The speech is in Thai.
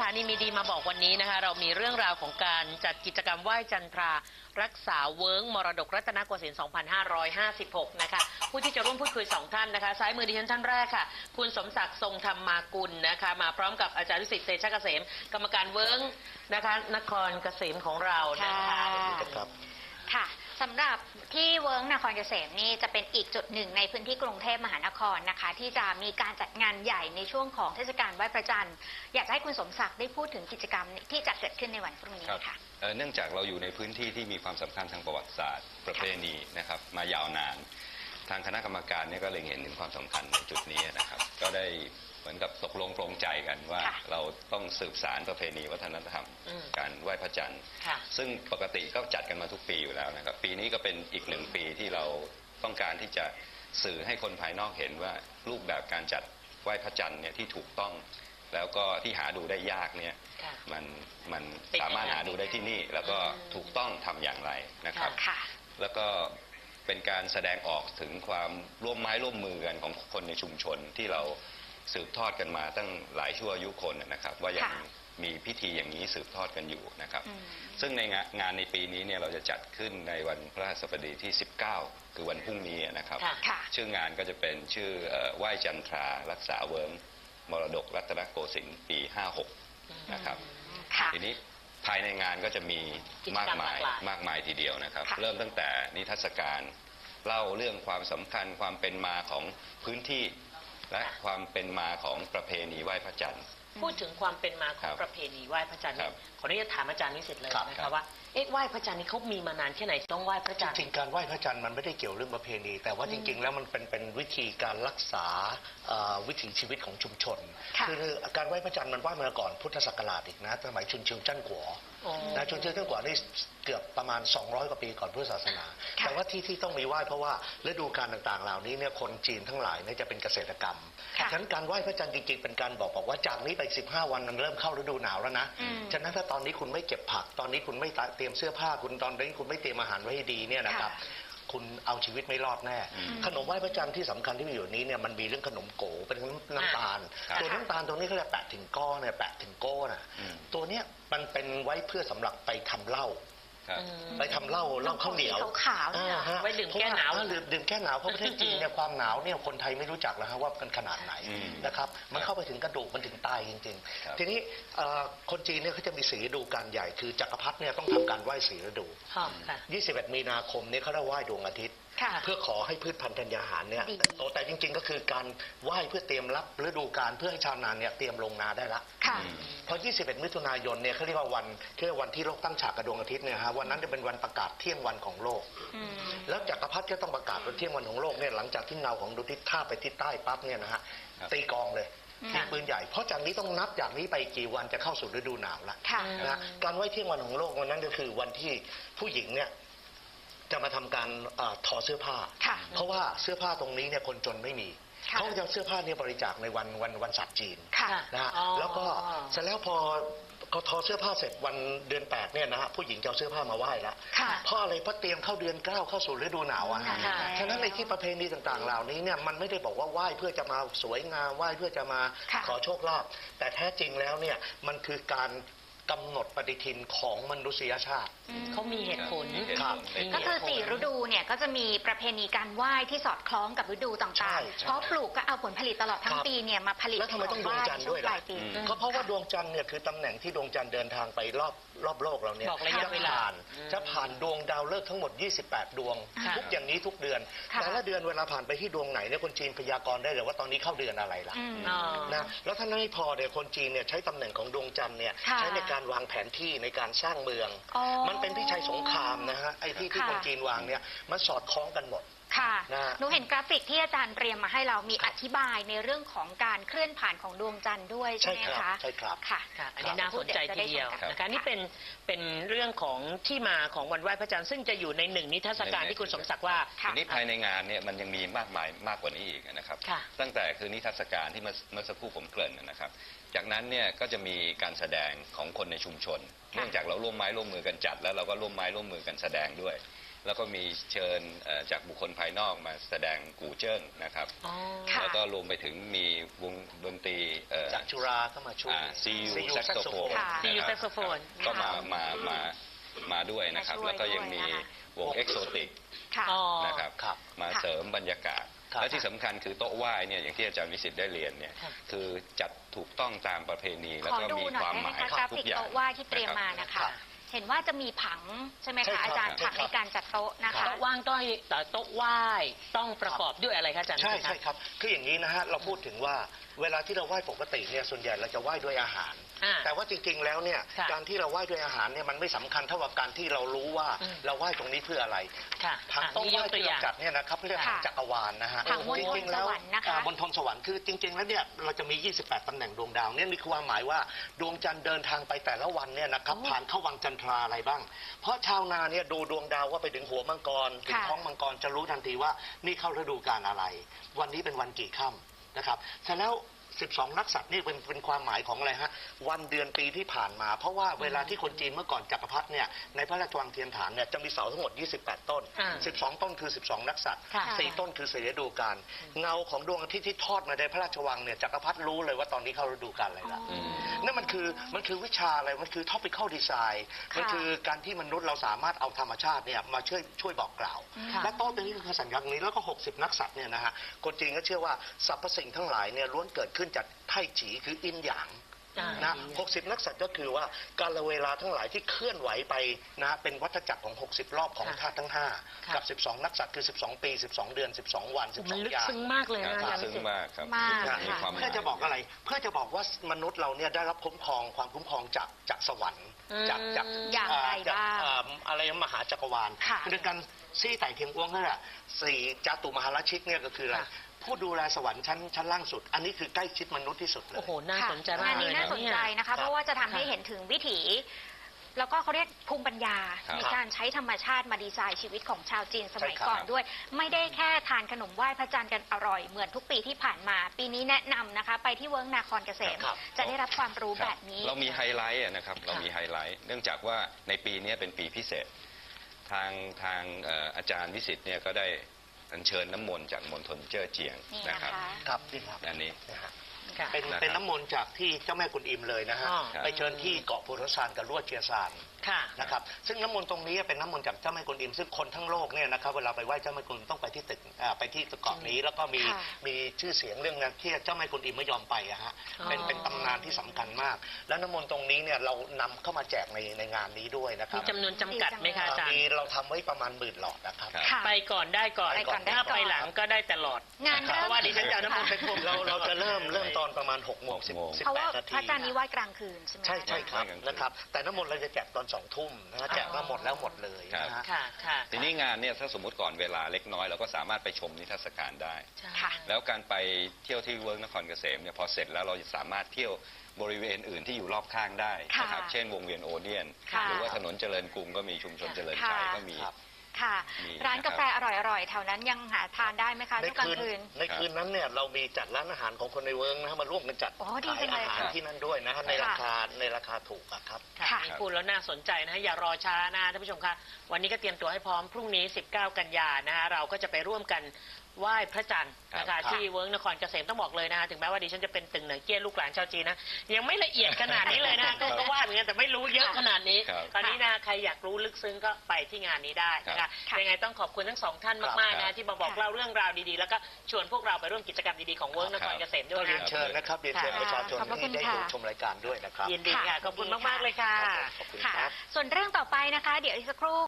ถานีมีดีมาบอกวันนี้นะคะ เรามีเรื่องราวของการจัดกิจกรรมไหว้จันทรา รักษาเวิ้งมรดกรัตนโกสินทร์ 2556 นะคะ ผู้ที่จะร่วมพูดคุยสองท่านนะคะ ซ้ายมือดิฉันท่านแรกค่ะ คุณสมศักดิ์ทรงธรรมากุลนะคะ มาพร้อมกับอาจารย์วิสิตเตชะเกษม กรรมการเวิ้งนะคะ นครเกษมของเรานะคะครับค่ะ สำหรับที่เวิร์กนครเกษมนี่จะเป็นอีกจุดหนึ่งในพื้นที่กรุงเทพมหานครนะคะ ที่จะมีการจัดงานใหญ่ในช่วงของเทศกาลไหว้พระจันทร์อยากให้คุณสมศักดิ์ได้พูดถึงกิจกรรมที่จะเกิดขึ้นในวันพรุ่งนี้ค่ะเนื่องจากเราอยู่ในพื้นที่ที่มีความสำคัญทางประวัติศาสตร์ ประเพณีนะครับมายาวนาน ทางคณะกรรมการเนี่ยก็เล็งเห็นถึงความสำคัญในจุดนี้นะครับ ก็ได้ เหมือนกับตกลงปรงใจกันว่าค่ะเราต้องสืบสารประเพณีวัฒนธรรม อืมการไหว้พระจันทร์ ค่ะ ซึ่งปกติก็จัดกันมาทุกปีอยู่แล้วนะครับ ปีนี้ก็เป็นอีกหนึ่งปีที่เราต้องการที่จะสื่อให้คนภายนอกเห็นว่ารูปแบบการจัดไหว้พระจันทร์เนี่ยที่ถูกต้อง แล้วก็ที่หาดูได้ยากเนี่ย ค่ะ มันมันเป็นสามารถยังไงหาดูได้ที่นี่ แล้วก็อืมถูกต้องทำอย่างไรนะครับ ค่ะ แล้วก็เป็นการแสดงออกถึงความร่วมไม้ร่วมมือกันของคนในชุมชนที่เรา สืบทอดกันมาตั้งหลายชั่วอายุคนนะครับ ว่ายังค่ะมีพิธีอย่างนี้สืบทอดกันอยู่นะครับอืมซึ่งในงานงานในปีนี้เนี่ยเราจะจัดขึ้นในวันพระราชบดีที่ 19 คือวันพรุ่งนี้นะครับค่ะค่ะชื่องานก็จะเป็นชื่อเอ่อไหว้จันทรารักษาเวิร์งมรดกรัตนโกสินทร์ปี 56 นะครับค่ะทีนี้ภายในงานก็จะมีกิจกรรมามกมายหลากหลายมากมายทีเดียวนะครับค่ะเริ่มตั้งแต่นิทรรศการ เล่าเรื่องความสำคัญความเป็นมาของพื้นที่ และความเป็นมาของประเพณีไหว้พระจันทร์ พูดถึงความเป็นมาขครัองบประเพณีไหว้พระจันทร์ครัเนี่ยบขออนุญาตถามอาจารย์วิสิตเลยครับนะครัคะบ ว่าเอ๊ะไหว้พระจันทร์นี่เขามีมานานแค่ไหนต้องไหว้พระจจันทร์ริงๆการไหว้พระจันทร์มันไม่ได้เกี่ยวเรื่องประเพณี แต่ว่าจริง ๆ แล้วมันเป็นเป็นวิธีการรักษาเอ่อวิถีชีวิตของชุมชนค่ะ อการไหว้พระจันทร์มันไหว้มาก่อนพุทธศักราชอีกนะสมัยชุนเชิงจั้นกัวอ๋อ นะชุนเชิงจั้นกัวนี่เกือบประมาณ 200 กว่าปีก่อนพุทธศาสนา ค่ะ แต่ว่าที่ที่ต้องมีไหว้เพราะว่าฤดูกาลต่างๆ เหล่านี้เนี่ยคนจีนทั้งหลายเนี่ยจะเป็นเกษตรกรรมค่ะฉะนั้นการไหว้พระจันทร์จริงๆเป็นการบอกบอกว่าจากนี้ไป 15 วันมันเริ่มเข้าฤดูหนาวแล้วนะ อืม ฉะนั้นถ้าตอนนี้คุณไม่เก็บผัก ตอนนี้คุณไม่เตรียมเสื้อผ้าคุณตอนนี้คุณไม่เตรียมอาหารไว้ให้ดีเนี่ยนะครับค่ะคุณเอาชีวิตไม่รอดแน่อืมขนมไหว้พระจันทร์ที่สำคัญที่มีอยู่นี้เนี่ยมันมีเรื่องขนมโกเป็นน้ำตาลครับตัวน้ำตาลตรงนี้เขาเรียกแปะถึงก้อเนี่ยแปะถึงโก้น่ะอืมตัวเนี้ยมันเป็นไว้เพื่อสำหรับไปทำเหล้า ครับอืมไปทำเหล้าเหล้าข้าวเหนียวสีขาวๆเนี่ยอ่าฮะไว้ดื่มแก้หนาว เพระดื่มดื่มแก้หนาวเพราะประเทศจีนเนี่ยความหนาวเนี่ยคนไทยไม่รู้จักแล้วฮะว่ามันขนาดไหนอืมนะครับ มันเข้าไปถึงกระดูกมันถึงตายจริง ครับ ๆ ทีนี้เอ่อคนจีนเนี่ยเขาจะมีสีฤดูการใหญ่คือจักรพรรดิเนี่ยต้องทำการไหว้สีฤดู ค่ะค่ะ 21 มีนาคมเนี่ยเขาได้ไหว้ดวงอาทิตย์ ค่ะเพื่อขอให้พืชพันธุ์ธัญญาหารเนี่ยดี โตแต่จริงๆก็คือการไหว้เพื่อเตรียมรับฤดูกาลเพื่อให้ชาวนาเนี่ยเตรียมลงนาได้ละ ค่ะอืมพอ21 มิถุนายน เนี่ยเขาเรียกว่าวันที่เรียกว่าวันที่โลกตั้งฉากกับดวงอาทิตย์เนี่ยฮะ วันนั้นจะเป็นวันประกาศเที่ยงวันของโลก อืม แล้วจักรพรรดิก็ต้องประกาศวันเที่ยงวันของโลกเนี่ยหลังจากที่เงาของดวงอาทิตย์ท่าบไปที่ใต้ปั๊บเนี่ยนะฮะ ครับ ตีกลองเลยอืม ยิงปืนใหญ่ เพราะจากนี้ต้องนับจากนี้ไปกี่วันจะเข้าสู่ฤดูหนาวละค่ะ นะการไหว้เที่ยงวันของโลกวันนั้นก็คือวันที่ผู้หญิงเนี่ย จะมาทำการเออทอเสื้อผ้า ค่ะเพราะว่าเสื้อผ้าตรงนี้เนี่ยคนจนไม่มี ค่ะเขาจะเอาเสื้อผ้าเนี่ยบริจาคในวันวันวันศาสตร์จีนค่ะนะฮะอ๋อ แล้วก็เสร็จแล้วพอเขาทอเสื้อผ้าเสร็จวันเดือนแปดเนี่ยนะฮะผู้หญิงจะเอาเสื้อผ้ามาไหว้แล้วค่ะ เพราะอะไรเพราะเตรียมเข้าเดือนเก้าเข้าสู่ฤดูหนาวอะฮะค่ะ ฉะนั้นในที่ประเพณีต่างๆ เหล่านี้เนี่ยมันไม่ได้บอกว่าไหว้เพื่อจะมาสวยงามไหว้เพื่อจะมาค่ะ ขอโชคลาภแต่แท้จริงแล้วเนี่ยมันคือการ กำหนดปฏิทินของมนุษยชาติอืมเขามีเหตุผลมีเหตุครับผลมีก็คือเหตุผลสี่ฤดูเนี่ยก็จะมีประเพณีการไหว้ที่สอดคล้องกับฤดูใช่ต่างใช่ๆเพราะปลูกก็เอาผลผลิตตลอดทั้งครับปีเนี่ยมาผลิตแล้วทำไมต้องดวงจันทร์ด้วยปล่ะลายปีอืมก็เพราะว่าดวงจันทร์เนี่ยคือตำแหน่งที่ดวงจันทร์เดินทางไปรอบรอบโลกเราเนี่ยบอกระยะจะเวลาผ่านอืมจะผ่านดวงดาวฤกษ์ทั้งหมด 28 ดวงค่ะทุกอย่างนี้ทุกเดือนค่ะแต่ละเดือนเวลาผ่านไปที่ดวงไหนเนี่ยคนจีนพยากรณ์ได้เลยว่าตอนนี้เข้าเดือนอะไรล่ะอืมอ๋อนะแล้วถ้าไม่พอเนี่ยคนจีนเนี่ยใช้ตำแหน่งของดวงจันทร์เนี่ยค่ะใช้ในการวางแผนที่ในการสร้างเมือง อ๋อมันเป็นพิชัยสงครามนะฮะไอ้ที่ที่ค่ะ คนจีนวางเนี่ยมันสอดคล้องกันหมด ค่ะ นะหนูเห็นกราฟิกที่อาจารย์เตรียมมาให้เรามีอธิบายในเรื่องของการเคลื่อนผ่านของดวงจันทร์ด้วยใช่ใช่ไหมครับคะใช่ครับ ค่ะ ค่ะอันนี้น่าสนใจทีเดียวครับนะคะนี่เป็นเป็นเรื่องของที่มาของวันไหว้พระจันทร์ซึ่งจะอยู่ในหนึ่งนิทรรศการที่คุณสมศักดิ์ว่า ค่ะ ทีนี้ภายในงานเนี่ยมันยังมีมากมายมากกว่านี้อีกนะครับ ค่ะ ตั้งแต่คือนิทรรศการที่เมื่อเมื่อสักครู่ผมเกริ่นนะครับ จากนั้นเนี่ยก็จะมีการแสดงของคนในชุมชน เนื่องจากเราร่วมไม้ร่วมมือกันจัด แล้วเราก็ร่วมไม้ร่วมมือกันแสดงด้วย แล้วก็มีเชิญเอ่อจากบุคคลภายนอกมาแสดงกูเจิ้งนะครับอ๋อค่ะแล้วก็รวมไปถึงมีวงดนตรีเอ่อจากจุฬาก็มาช่วยซียู CU แซกโซโฟนค่ะ CU saxophone ก็มามามามาด้วยนะครับมาช่วยแล้วก็ยังมีด้วยนะคะวงเอ็กโซติกค่ะอ๋อนะครับครับมาค่ะเสริมบรรยากาศครับและที่สำคัญคือโต๊ะไหว้เนี่ยอย่างที่อาจารย์วิสิตได้เรียนเนี่ยค่ะคือจัดถูกต้องตามประเพณี แล้วขอก็ดูมีหน่คอวายมได้หไหมมายคะกราทุฟิกกอย่างโต๊ะไหว้ที่เตรียมมานะครัคะบ เห็นว่าจะมีผังใช่ไหมใช่คะครับอาจารย์ใช่ผังครับในการจัดโต๊ะนะคะ โต๊ะว่างต้อยแต่โต๊ะไหว้ต้องประกอบด้วยอะไรคะอาจารย์ใช่คะใช่ครับ คืออย่างนี้นะฮะ เราพูดถึงว่าเวลาที่เราไหว้ปกติเนี่ย ส่วนใหญ่เราจะไหว้ด้วยอาหาร อ่าแต่ว่าจริงๆแล้วเนี่ยค่ะการที่เราไหว้ด้วยอาหารเนี่ยมันไม่สำคัญเท่ากับการที่เรารู้ว่าอืม เราไหว้ตรงนี้เพื่ออะไรค่ะผังอะโต๊ะนี่ไหยว้กตัวที่อเราย่าง จัดเนี่ยนะครับเรียกผังค่ะจักรวาลนะฮะผังมณฑลจริงๆแล้วสวรรค์นะคะ อ่ามณฑลสวรรค์คือจริง ๆ แล้วเนี่ยเราจะมี 28ตำแหน่งดวงดาวเนี่ยมีความหมายว่าดวงจันทร์เดินทางไปแต่ละวันเนี่ยนะครับโอ้ผ่านเข้าวังจันทราอะไรบ้าง เพราะชาวนาเนี่ยดูดวงดาวว่าไปถึงหัวมังกรถึงค่ะ ท้องมังกรจะรู้ทันทีว่านี่เข้าฤดูกาลอะไร วันนี้เป็นวันกี่ค่ำนะครับเสร็จแล้ว 12 นักสัตว์นี่เป็นเป็นความหมายของอะไรฮะวันเดือนปีที่ผ่านมา เพราะว่าเวลาที่คนจีนเมื่อก่อนจักรพรรดิเนี่ยในพระราชวังเทียนฐานเนี่ยจะมีเสาทั้งหมด 28 ต้น อ่า12 ต้นคือ 12 นักสัตว์ค่ะ 4ต้นคือสี่ฤดูกาลเงาของดวงอาทิตย์ที่ทอดมาในพระราชวังเนี่ยจักรพรรดิรู้เลยว่าตอนนี้เข้าฤดูกาลอะไรละอืมนั่นมันคือมันคือวิชาอะไร มันคือ topical design มันคือการที่มนุษย์เราสามารถเอาธรรมชาติเนี่ยมาช่วยช่วยบอกกล่าว ค่ะ และโต๊ะตรงนี้คือสัญลักษณ์นี้แล้วก็ 60 นักสัตว์เนี่ยนะฮะคนจีนก็เชื่อว่าสรรพสิ่งทั้งหลายเนี่ยล้วนเกิดขึ้นจากไท่จีคืออินหยางอ่านะ60 นักสัตว์ก็คือว่าการละเวลาทั้งหลายที่เคลื่อนไหวไปนะเป็นวัฏจักรของ 60 รอบของค่ะธาตุทั้งค่ะ5กับ 12 นักสัตว์คือ 12 ปี 12 เดือน 12 วันมันลึ12กอย่างซึ้งมากเลยนะอาจารย์ซึ้งมากครับมากนะมีความหมายเพื่อจะบอกอะไร เพื่อจะบอกว่ามนุษย์เราเนี่ยได้รับคุ้มครองความคุ้มครองจากจากสวรรค์อืมจากจากอย่างไรจากบ้างเอ่ออะไรมหาจักรวาลค่ะคือการซี่ไต่เทียงอ้วงนั่นแหละสี่จาตุมหาราชิกเนี่ยก็คืออะไรค่ะ ผู้ดูแลสวรรค์ชั้นชั้นล่างสุด อันนี้คือใกล้ชิดมนุษย์ที่สุดเลย โอ้โห น่าค่ะสนใจมากงานเลนี้ยน่าสนใจนะคะครับเพราะว่าจะทำให้เห็นถึงวิถี แล้วก็เขาเรียกภูมิปัญญา ครับในการใช้ธรรมชาติมาดีไซน์ชีวิตของชาวจีนสมัยใช่ครับ ก่อนด้วย ไม่ได้แค่ทานขนมไหว้พระจันทร์กันอร่อยเหมือนทุกปีที่ผ่านมา ปีนี้แนะนำนะคะ ไปที่เวิร์กนาครเกษม ครับ จะได้รับความรู้คแบรับบนี้ เรามีไฮไลท์อะนะครับ เรามีไฮไลท์ เนื่องจากว่าในปีนี้เป็นปีพิเศษ ทางทางเอ่ออาจารย์วิสิตเนี่ยก็ได้ อัญเชิญน้ำมนต์จากมณฑลเจ้อเจียงนี่นะนะครัคะบครับนี่ครับอันนี้นะฮะค่ะ เป็นนะครับเป็นน้ำมนต์จากที่เจ้าแม่กุนอิมเลยนะฮะอ๋อ ไปเชิญที่เกาะพุทธซานกับลวดเจียซาน ค่ะ นะครับซึ่งน้ำมนต์ตรงนี้เป็นน้ำมนต์จากเจ้าแม่กวนอิมซึ่งคนทั้งโลกเนี่ยนะครับเวลาไปไหว้เจ้าแม่กวนอิมต้องไปที่ตึกอ่าไปที่เกาะนี้แล้วก็มีค่ะมีชื่อเสียงเรื่องนั้นที่เจ้าแม่กวนอิมไม่ยอมไปอะฮะอ๋อเป็นเป็นตำนานที่สำคัญมาก แล้วน้ำมนต์ตรงนี้เนี่ยเรานำเข้ามาแจกในในงานนี้ด้วยนะครัมีบจำนวนจำกัดไหมคะอาจารมีย์เราทำไว้ประมาณหมื่นหลอดนะครับครับค่ะ ไปก่อนได้ก่อนไปก่อนได้ถ้าก่อนไปหลังก็ได้ตลอด งานเพเริ่มราะว่าดิฉันจะเอาน้ำมันต์ไปพรมเราเราจะเริ่มเริ่มตอนประมาณ6กโมงสิบหกโมงสิบเพราะแปว่าดนาที พระจันทร์นี้ไหว้กลางคืนใช่ไหม ใช่ใช่ครับไหว้กลางคืนนะครับ แต่น้ำมนต์เราจะแจกตอนสองทุ่มนะฮะแจกมาหมดแล้วหมดเลยนะฮะ ค่ะค่ะทีนี้งานเนี่ยถ้าสมมติก่อนเวลาเล็กน้อยเราก็สามารถไปชมนิทรรศการได้ ใช่ ค่ะ แล้วการไปเที่ยวที่เวิร์กนครเกษมเนี่ยพอเสร็จแล้วเราจะสามารถเที่ยวบริเวณอื่นที่อยู่รอบข้างได้นะครับค่ะเช่นวงเวียนโอเดียน ค่ะหรือว่าถนนเจริญกรุงก็มีชุมชนเจริญชัยค่ะ ก็มี ครับ ค่ะ มีร้านนะครับกาแฟอร่อยๆ แถวนั้นยังหาทานได้ไหมคะในช่วงกลาคืงนคืน ในคืนนั้นเนี่ยเรามีจัดร้านอาหารของคนในเวิร์กนะฮะมาร่วมกันจัดอ๋อดีขายจังเลยอาหารค่ะที่นั่นด้วยนะฮะในค่ะราคาในราคาถูกอะครับ ค่ะค่ะนี่พูดแล้วน่าสนใจนะฮะอย่ารอช้านะท่านผู้ชมคะวันนี้ก็เตรียมตัวให้พร้อมพรุ่งนี้ 19 กันยานะฮะเราก็จะไปร่วมกัน ไหว้พระจันทร์นะครัคะบที่เวิร์กนครเกษมต้องบอกเลยนะคะถึงแม้ว่าดิฉันจะเป็นตึงเหนือเกี้ยลูกหลานชาวจีนนะยังไม่ละเอียดขนาดนี้เลยนะก็ก็ว่าเหมือนกันแต่ไม่รู้เยอะขนาดนี้ครับ ตอนนี้นะใครอยากรู้ลึกซึ้งก็ไปที่งานนี้ได้นะครัคะบค่ะยังไงต้องขอบคุณทั้งสองท่านมากๆนะที่มาบอกค่ะเล่าเรื่องราวดีๆ แล้วก็ชวนพวกเราไปร่วมกิจกรรมดีๆของเวิร์กนครเกษมด้ก็วยเรียนนะเชิญนะครับเรียนเชิญค่ะประชาชนขอบพระคุที่ณได้ค่ะ ดูชมรายการด้วยนะครับยินดีค่ะขอบคุณมากๆเลยค่ะ ครับผมขอบคุณค่ะครับ ส่วนเรื่องต่อไปนะคะ เดี๋ยวอีกสักครู่